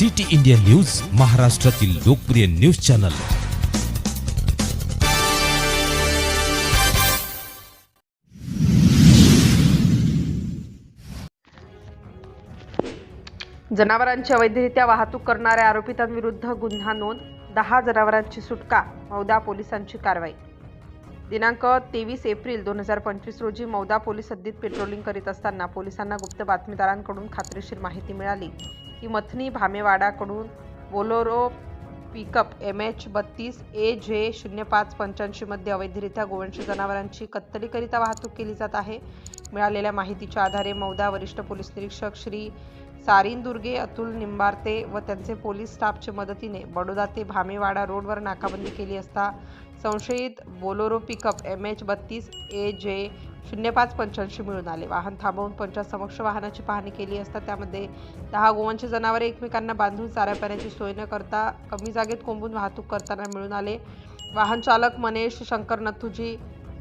City India news महाराष्ट्रातील लोकप्रिय news channel. जनावरांची अवैधरित्या वाहतूक करणाऱ्या आरोपितांविरुद्ध गुन्हा नोंद दहा जनावरांची सुटका मौदा पोलिसांची कारवाई. दिनांक तेवीस एप्रिल दोन हजार पंचवीस रोजी मौदा पोलीस हद्दीत पेट्रोलिंग करीत असताना पोलिसांना गुप्त बातमीदारांकडून खात्रीशीर माहिती मिळाली. की मथनी भामेवाडाकडून बोलोरो पिकअप एम एच बत्तीस ए जे शून्य पाच पंच्याऐंशीमध्ये अवैधरित्या गोवंश जनावरांची कत्तलीकरिता वाहतूक केली जात आहे. मिळालेल्या माहितीच्या आधारे मौदा वरिष्ठ पोलीस निरीक्षक श्री सारीन दुर्गे अतुल निंबारते व त्यांचे पोलीस स्टाफच्या मदतीने बडोदा ते भामेवाडा रोडवर नाकाबंदी केली असता संशयित बोलोरो पिकअप एम एच बत्तीस ए जे शून्य पाच पंच्याऐंशी मिळून आले. वाहन थांबवून पंचासमक्ष वाहनाची पाहणी केली असता त्यामध्ये दहा गोवांचे जनावरे एकमेकांना बांधून चाऱ्या पाण्याची सोय न करता कमी जागेत कोंबून वाहतूक करताना मिळून आले. वाहन चालक मनेश शंकर नथुजी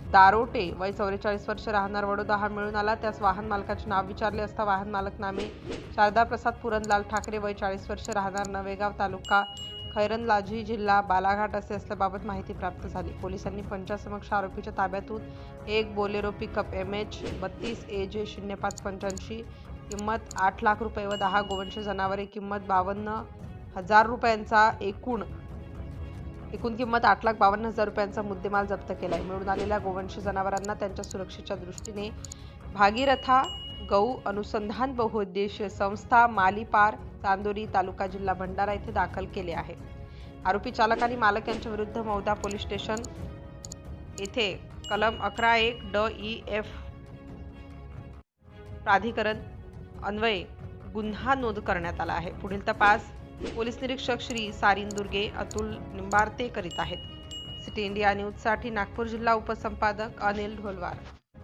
दारोटे वय चौवेचाळीस वर्ष राहणार वडोदा हा मिळून आला. त्यास वाहन मालकाचे नाव विचारले असता वाहन मालक नामे शारदा प्रसाद पुरनलाल ठाकरे वय चाळीस वर्ष राहणार नवेगाव तालुका खैरनलाजी जिल्हा बालाघाट असे असल्याबाबत माहिती प्राप्त झाली. पोलिसांनी पंचासमक्ष आरोपीच्या ताब्यातून एक बोलेरो पिकअप एम एच बत्तीस ए जे शून्य पाच पंच्याऐंशी किंमत आठ लाख रुपये व दहा गोवंश जनावरे किंमत बावन्न हजार रुपयांचा एकूण एकूण किंमत आठ लाख बावन्न हजार रुपयांचा मुद्देमाल जप्त केला आहे मिळून आलेल्या गोवंश जनावरांना त्यांच्या सुरक्षेच्या दृष्टीने भागीरथा गौ अनुसंधान बहुउद्देशीय संस्था मालीपार चांदोरी तालुका जिल्हा भंडारा येथे दाखल केले आहे. आरोपी चालक आणि मालक यांच्या विरुद्ध मौदा पोलीस स्टेशन येथे कलम अकरा एक ड ई एफ प्राधिकरण अन्वये गुन्हा नोंद करण्यात आला आहे. पुढील तपास पोलीस निरीक्षक श्री सारीन दुर्गे अतुल निंबारते करीत आहेत. सिटी इंडिया न्यूजसाठी नागपूर जिल्हा उपसंपादक अनिल ढोलवार.